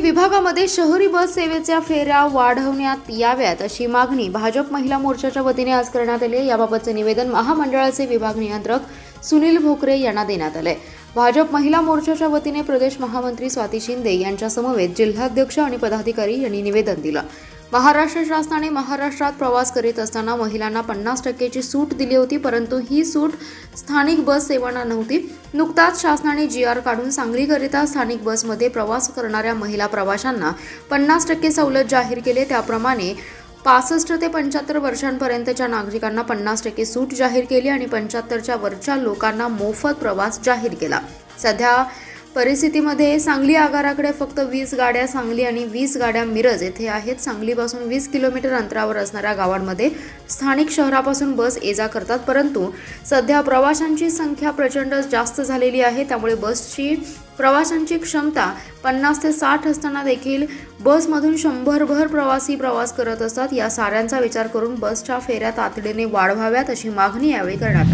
विभागामध्ये शहरी बस सेवेच्या फेऱ्या वाढवण्यात याव्यात अशी मागणी भाजप महिला मोर्चाच्या वतीने आज करण्यात आली आहे. याबाबतचे निवेदन महामंडळाचे विभाग नियंत्रक सुनील भोकरे यांना देण्यात आले भाजप महिला मोर्चाच्या वतीने प्रदेश महामंत्री स्वाती शिंदे यांच्यासमवेत जिल्हाध्यक्ष आणि पदाधिकारी यांनी निवेदन दिलं महाराष्ट्र शासनाने महाराष्ट्रात प्रवास करीत असताना महिलांना पन्नास टक्केची सूट दिली होती परंतु ही सूट स्थानिक बस सेवांना नव्हती. नुकताच शासनाने जी आर काढून सांगलीकरिता स्थानिक बसमध्ये प्रवास करणाऱ्या महिला प्रवाशांना पन्नास टक्के सवलत जाहीर केले. त्याप्रमाणे पासष्ट ते पंच्याहत्तर वर्षांपर्यंतच्या नागरिकांना पन्नास टक्के सूट जाहीर केली आणि पंच्याहत्तरच्या वरच्या लोकांना मोफत प्रवास जाहीर केला. सध्या परिस्थितीमध्ये सांगली आगाराकडे फक्त वीस गाड्या सांगली आणि वीस गाड्या मिरज येथे आहेत. सांगलीपासून वीस किलोमीटर अंतरावर असणाऱ्या गावांमध्ये स्थानिक शहरापासून बस ये जा करतात. परंतु सध्या प्रवाशांची संख्या प्रचंड जास्त झालेली आहे. त्यामुळे बसची प्रवाशांची क्षमता पन्नास ते साठ असताना देखील बसमधून शंभरभर प्रवासी प्रवास करत असतात. या साऱ्यांचा विचार करून बसच्या फेऱ्या तातडीने वाढवाव्यात अशी मागणी यावेळी करण्यात